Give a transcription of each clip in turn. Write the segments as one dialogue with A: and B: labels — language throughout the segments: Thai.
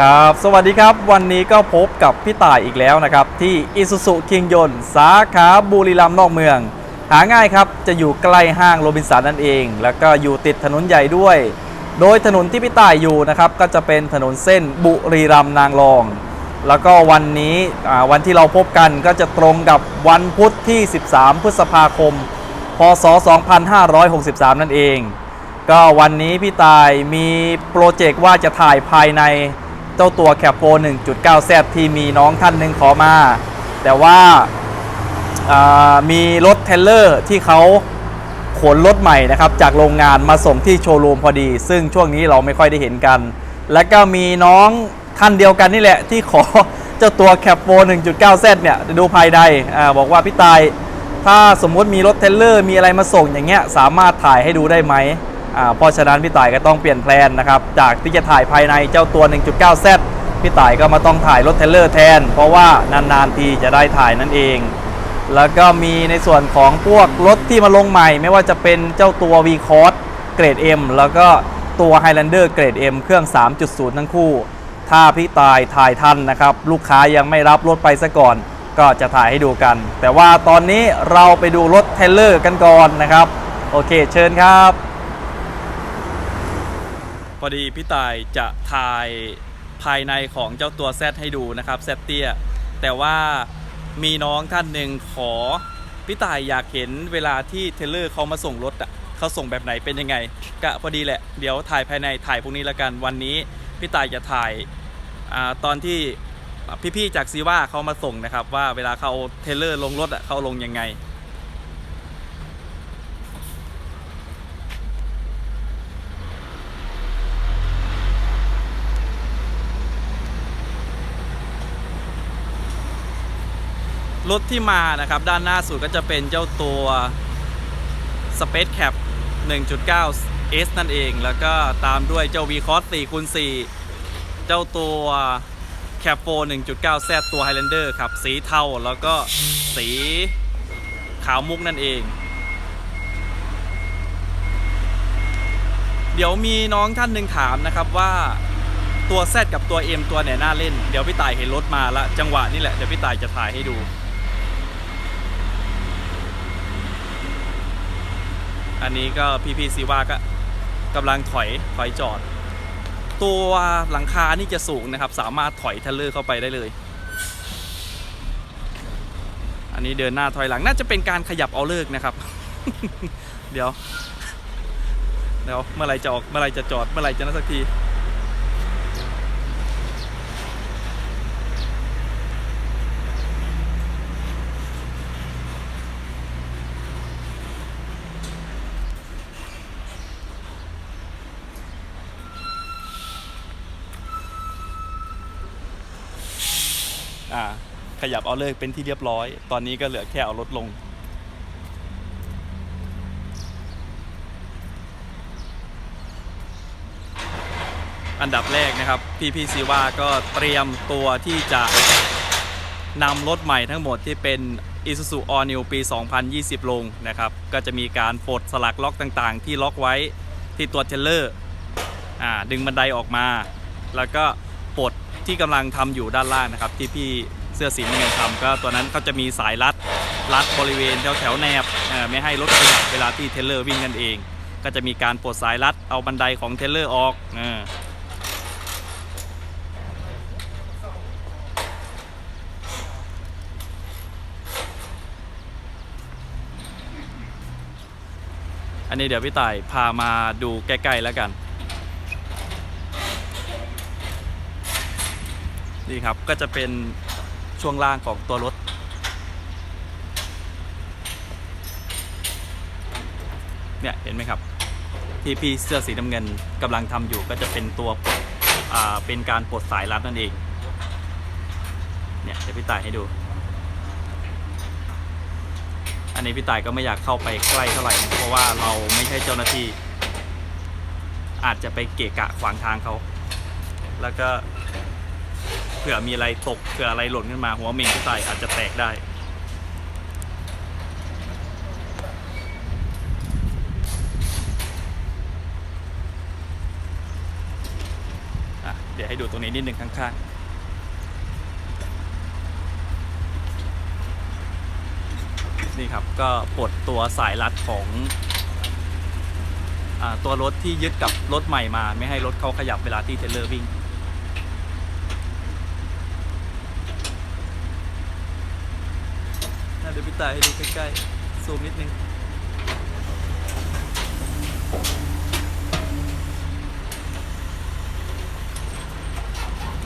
A: ครับ สวัสดีครับ วันนี้ก็พบกับพี่ต่ายอีกแล้วนะครับ ที่อิสุสุคิงยนสาขาบุรีรัมย์นอกเมือง หาง่ายครับ จะอยู่ใกล้ห้างโรบินสันนั่นเอง แล้วก็อยู่ติดถนนใหญ่ด้วย โดยถนนที่พี่ต่ายอยู่นะครับ ก็จะเป็นถนนเส้นบุรีรัมย์นางรอง แล้วก็วันนี้วันที่เราพบกันก็จะตรงกับวันพุธที่ 13 พฤษภาคม พศ 2563 นั่นเองก็วันนี้พี่ตายมีโปรเจกต์ว่าจะถ่ายภายใน เจ้าตัวแคปโป 1.9Z ที่มีน้องท่านหนึ่งขอมา แต่ว่าามีรถเทลเลอร์ที่เขาขนรถใหม่นะครับจากโรงงานมาส่งที่โชว์รูมพอดี ซึ่งช่วงนี้เราไม่ค่อยได้เห็นกัน และก็มีน้องท่านเดียวกันนี่แหละ ที่ขอเจ้าตัวแคปโป 1.9Z เนี่ยดูภายในอบอกว่าพี่ตายถ้าสมมติมีรถเทลเลอร์มีอะไรมาส่งอย่างเงี้ยสามารถถ่ายให้ดูได้ไหม เพราะฉะนั้นพี่ต่ายก็ต้องเปลี่ยนแพลนนะครับจากที่จะถ่ายภายในเจ้าตัว 1.9Z พี่ต่ายก็มาต้องถ่ายรถเทเลอร์แทน เพราะว่านานๆทีจะได้ถ่ายนั่นเอง แล้วก็มีในส่วนของพวกรถที่มาลงใหม่ ไม่ว่าจะเป็นเจ้าตัว v c o s เกรด M แล้วก็ตัว Highlander เกรด M เครื่อง 3.0 ทั้งคู่ ถ้าพี่ตายถ่ายทันนะครับ ลูกค้ายังไม่รับรถไปซะก่อน ก็จะถ่ายให้ดูกัน แต่ว่าตอนนี้เราไปดูรถเทเลอร์กันก่อนนะครับ โอเคเชิญครับ พอดีพี่ตายจะถ่ายภายในของเจ้าตัว Z ให้ดูนะครับ Z เตี้ยแต่ว่ามีน้องท่านหนึ่งขอพี่ตายอยากเห็นเวลาที่เทเลอร์เขามาส่งรถอะเขาส่งแบบไหนเป็นยังไงกะพอดีแหละเดี๋ยวถ่ายภายในถ่ายพวกนี้ล้วกันวันนี้พี่ตายจะถ่ายอาตอนที่พี่ๆจากซีว่าเขามาส่งนะครับ ว่าเวลาเขาเทเลอร์ลงรถอะเขาลงยังไง รถที่มานะครับด้านหน้าสุดก็จะเป็นเจ้าตัว Space Cap 1.9 S นั่นเอง แล้วก็ตามด้วยเจ้า v c o s 4คูณ4เจ้าตัว Cap 4 1.9 Z ตัว Highlander ครับ สีเทาแล้วก็สีขาวมุกนั่นเอง เดี๋ยวมีน้องท่านหนึ่งถามนะครับว่าตัว Z กับตัว M ตัวไหนน่าเล่น เดี๋ยวพี่ต่ายเห็นรถมาละจังหวะนี่แหละ เดี๋ยวพี่ต่ายจะถ่ายให้ดู อันนี้ก็พีพีซีว่าก็กำลังถอยถอยจอด ตัวหลังคานี่จะสูงนะครับ สามารถถอยทะลเลอร์เข้าไปได้เลย อันนี้เดินหน้าถอยหลังน่าจะเป็นการขยับเอาเลิกนะครับ เดี๋ยวเดี๋ยวเมื่อไรจะออกเมื่อไรจะจอดเมื่อไรจะนั่นสักที อ่าขยับเอาเลิกเป็นที่เรียบร้อย ตอนนี้ก็เหลือแค่เอารถลง อันดับแรกนะครับ พี่พี่ซีว่าก็เตรียมตัวที่จะนำรถใหม่ทั้งหมดที่เป็น Isuzu All New ปี 2020 ลงนะครับ ก็จะมีการปลดสลักล็อกต่างๆ ที่ล็อกไว้ที่ตัวเทรลเลอร์อ่าดึงบันไดออกมา แล้วก็ ปลดที่กำลังทำอยู่ด้านล่างนะครับ ที่พี่เสื้อสีน้ำเงินทำก็ตัวนั้นเขาจะมีสายรัดรัดบริเวณแถวแถวแนบไม่ให้รถขยับเวลาที่เทเลอร์วิ่งกันเอง ก็จะมีการปลดสายรัดเอาบันไดของเทเลอร์ออกอันนี้เดี๋ยวพี่ต่ายพามาดูใกล้ๆแล้วกัน นี่ครับก็จะเป็นช่วงล่างของตัวรถ เนี่ยเห็นไหมครับที่พี่เสื้อสีน้ำเงินกำลังทำอยู่ก็จะเป็นตัวปลดเป็นการปลดสายรัดนั่นเอง เนี่ยเดี๋ยวพี่ต่ายให้ดู อันนี้พี่ต่ายก็ไม่อยากเข้าไปใกล้เท่าไหร่นะเพราะว่าเราไม่ใช่เจ้าหน้าที่ อาจจะไปเกะกะขวางทางเขา แล้วก็ เผื่อมีอะไรตกเผื่ออะไรหล่นขึ้นมาหัวเมงพี่ต่อาจจะแตกได้ เดี๋ยวให้ดูตรงนี้นิดนึงข้างๆนี่ครับก็ปลดตัวสายรัดของอตัวรถที่ยึดกับรถใหม่มา ไม่ให้รถเขาขยับเวลาที่เทรลเลอร์วิ่ง น่าเดี๋ยวพี่ตายให้ดูใกล้ๆ ซูมนิดนึง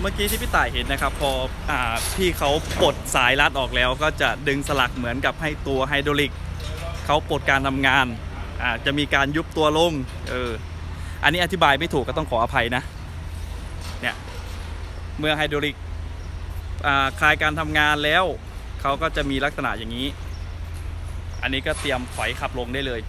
A: เมื่อกี้ที่พี่ต่ายเห็นนะครับ พออาพี่เขาปลดสายรัดออกแล้ว ก็จะดึงสลักเหมือนกับให้ตัวไฮดรอลิกเขาปลดการทำงานอ่าจะมีการยุบตัวลงเอออันนี้อธิบายไม่ถูกก็ต้องขออภัยนะเนี่ยเมื่อไฮดรอลิกคลายการทำงานแล้ว เขาก็จะมีลักษณะอย่างนี้ อันนี้ก็เตรียมถอยขับลงได้เลย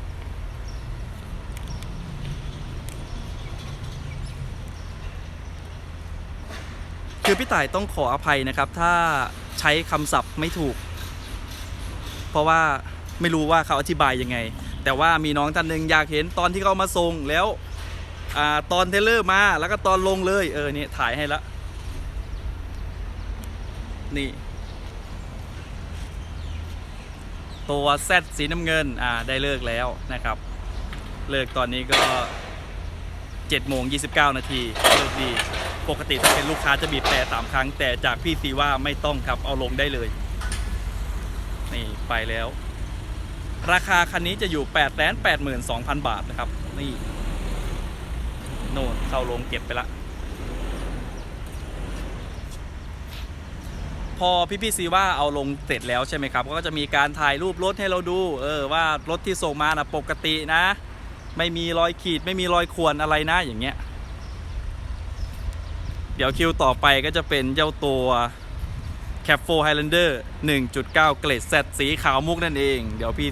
A: คือพี่ต่ายต้องขออภัยนะครับ ถ้าใช้คำศัพท์ไม่ถูก เพราะว่าไม่รู้ว่าเขาอธิบายยังไง แต่ว่ามีน้องท่านหนึ่งอยากเห็นตอนที่เขามาส่งแล้วอตอนเทเลอร์มาแล้วก็ตอนลงเลย เออนี่ถ่ายให้ละนี่ ตัวแซดสีน้ำเงินอ่าได้เลิกแล้วนะครับ เลิกตอนนี้ก็7โมง29 นาทีเลิกดี ปกติถ้าเป็นลูกค้าจะบีบแต่สามครั้ง แต่จากพี่ซีว่าไม่ต้องครับเอาลงได้เลย นี่ไปแล้ว ราคาคันนี้จะอยู่ 8 8 2 0 0 0 บาทนะครับ นี่ โน่นเข้าลงเก็บไปละ พอพี่พี่ซีว่าเอาลงเสร็จแล้วใช่ไหมครับ ก็จะมีการถ่ายรูปรถให้เราดูเออว่ารถที่ส่งมานะปกตินะ ไม่มีรอยขีดไม่มีรอยข่วนอะไรนะอย่างเงี้ย เดี๋ยวคิวต่อไปก็จะเป็นเจ้าตัว c a p 4 Highlander 1.9 เกรด Z สีขาวมุกนั่นเอง เดี๋ยวพี่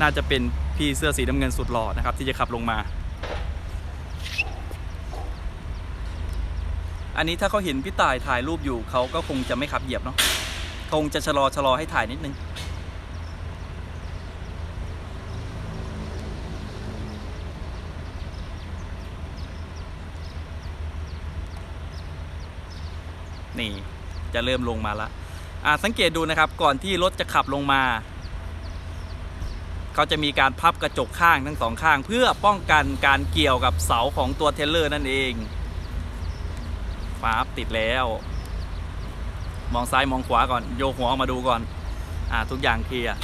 A: น่าจะเป็นพี่เสื้อสีน้ำเงินสุดหล่อนะครับ ที่จะขับลงมา อันนี้ถ้าเขาเห็นพี่ต่ายถ่ายรูปอยู่เขาก็คงจะไม่ขับเหยียบเนาะคงจะชะลอชะลอให้ถ่ายนิดนึงนี่จะเริ่มลงมาล้วอ่าสังเกตดูนะครับก่อนที่รถจะขับลงมาเขาจะมีการพับกระจกข้างทั้งสองข้าง เพื่อป้องกันการเกี่ยวกับเสาของตัวเทเลอร์นั่นเอง ฟ้าบติดแล้ว มองซ้ายมองขวาก่อน โยกหัวออกมาดูก่อน อ่าทุกอย่างเคลียร์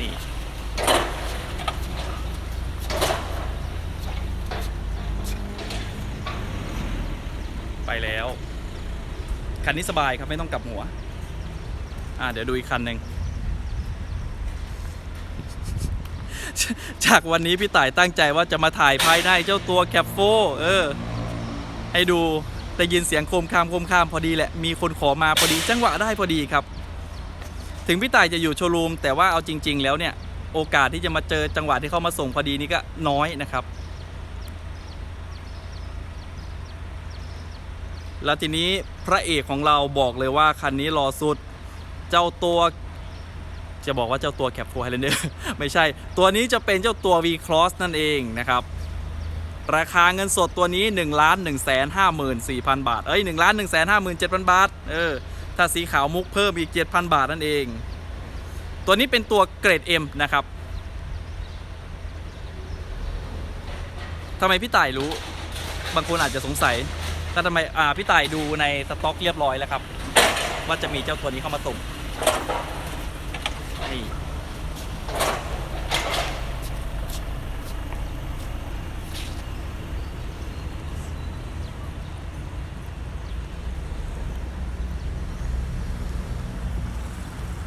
A: นี่ไปแล้ว คันนี้สบายครับไม่ต้องกลับหัว อ่าเดี๋ยวดูอีกคันหนึ่ง จากวันนี้พี่ต่ายตั้งใจว่าจะมาถ่ายภายในเจ้าตัวแคปโฟเออ ให้ดูได้ยินเสียงโคมคามโคมคามพอดีแหละ มีคนขอมาพอดีจังหวะได้พอดีครับ ถึงพี่ต่ายจะอยู่โชว์รูม แต่ว่าเอาจริง ๆ แล้วเนี่ย โอกาสที่จะมาเจอจังหวะที่เขามาส่งพอดีนี่ก็น้อยนะครับ แล้วทีนี้พระเอกของเราบอกเลยว่าคันนี้รอสุด เจ้าตัว จะบอกว่าเจ้าตัวแคปโฟไฮเลนเดอร์ไม่ใช่ ตัวนี้จะเป็นเจ้าตัว V Cross นั่นเองนะครับ ราคาเงินสดตัวนี้1นึ่งล้านหนึ่งแสนห้าหมื่นสี่พันบาท เอ้ยหนึ่งล้านหนึ่งแสนห้าหมื่นเจ็ดพันบาท เออ ถ้าสีขาวมุกเพิ่มอีกเจ็ดพันบาทนั่นเอง ตัวนี้เป็นตัวเกรด M นะครับทำไมพี่ต่ายรู้ บางคนอาจจะสงสัย แต่ทำไม อ่า พี่ต่ายดูในสต็อกเรียบร้อยแล้วครับ ว่าจะมีเจ้าตัวนี้เข้ามาส่งนี่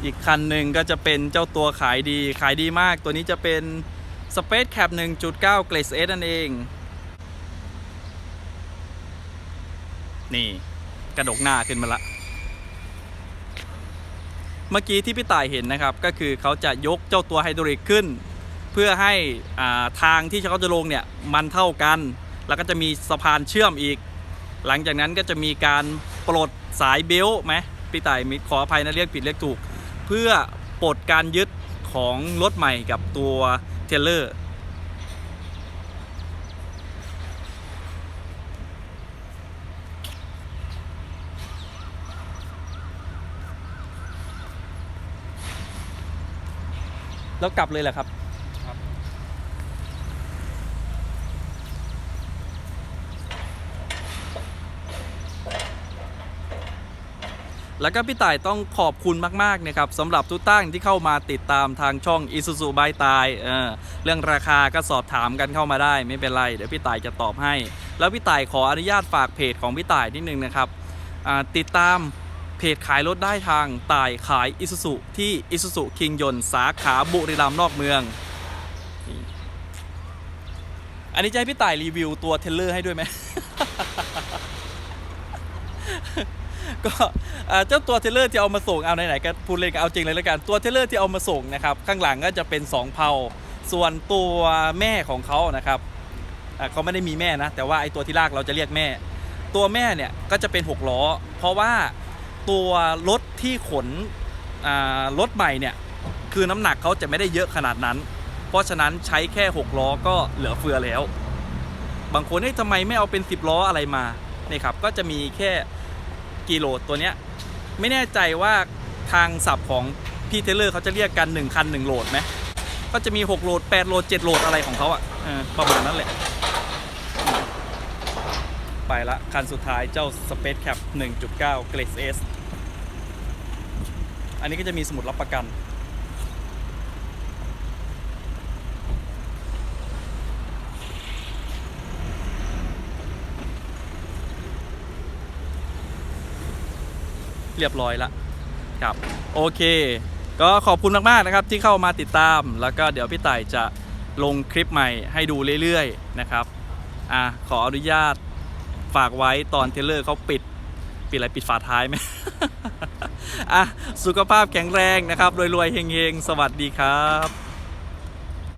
A: อีกคันหนึ่งก็จะเป็นเจ้าตัวขายดีขายดีมาก ตัวนี้จะเป็น Space Cap 1.9เกรด S นั่นเอง นี่กระดกหน้าขึ้นมาละ เมื่อกี้ที่พี่ต่ายเห็นนะครับ ก็คือเขาจะยกเจ้าตัวไฮดรอลิกขึ้น เพื่อให้าทางที่เขาจะลงเนี่ย มันเท่ากัน แล้วก็จะมีสะพานเชื่อมอีก หลังจากนั้นก็จะมีการปลดสายเบลไหมพี่ต่ายขออภัยนะเรียกผิดเรียกถูก เพื่อปลดการยึดของรถใหม่กับตัวเทเลอร์ แล้วกลับเลยแหละครับ แล้วก็พี่ต่ายต้องขอบคุณมากๆนะครับสำหรับทุกท่านที่เข้ามาติดตามทางช่อง i s u z u b y ตายเออเรื่องราคาก็สอบถามกันเข้ามาได้ไม่เป็นไรเดี๋ยวพี่ต่ายจะตอบให้ แล้วพี่ต่ายขออนุญาตฝากเพจของพี่ต่ายนิดนึงนะครับติดตามเพจขายรถได้ทางต่ายขาย i s u z u ที่ i s u z u คิงยนสาขาบุรีรัมย์นอกเมือง อันนี้จะให้พี่ต่ายรีวิวตัวเทเลอร์ให้ด้วยไหม ก็เจ้าตัวเทเลอร์ที่เอามาส่งเอาไหนๆก็พูดเล่นก็เอาจริงเลยแล้วกันตัวเทเลอร์ที่เอามาส่งนะครับข้างหลังก็จะเป็น 2เพาส่วนตัวแม่ของเขานะครับเขาไม่ได้มีแม่นะ แต่ว่าไอตัวที่ลากเราจะเรียกแม่ ตัวแม่เนี่ยก็จะเป็น 6 ล้อ เพราะว่าตัวรถที่ขนรถใหม่เนี่ยคือน้ำหนักเขาจะไม่ได้เยอะขนาดนั้น เพราะฉะนั้นใช้แค่ 6 ล้อก็เหลือเฟือแล้ว บางคนเฮ้ยทำไมไม่เอาเป็น 10 ล้ออะไรมานี่ครับก็จะมีแค่ กิโลตัวเนี้ยไม่แน่ใจว่าทางสับของพี่เทเลอร์เขาจะเรียกกัน 1 คัน 1 โหลดไหมก็จะมี 6 โหลด 8 โหลด 7 โหลดอะไรของเขาอะ่ะประมาณนั้นแหละ ไปละ คันสุดท้ายเจ้า Space Cap 1.9 g r a c e S อันนี้ก็จะมีสมุดรับประกัน เรียบร้อยละครับโอเค ก็ขอบคุณมากๆนะครับที่เข้ามาติดตาม แล้วก็เดี๋ยวพี่ต่ายจะลงคลิปใหม่ให้ดูเรื่อยๆนะครับอะขออนุญาตฝากไว้ตอนเทเลอร์เขาปิดปิดอะไรปิดฝาท้ายไหมอะสุขภาพแข็งแรงนะครับรวยๆเฮงๆ สวัสดีครับ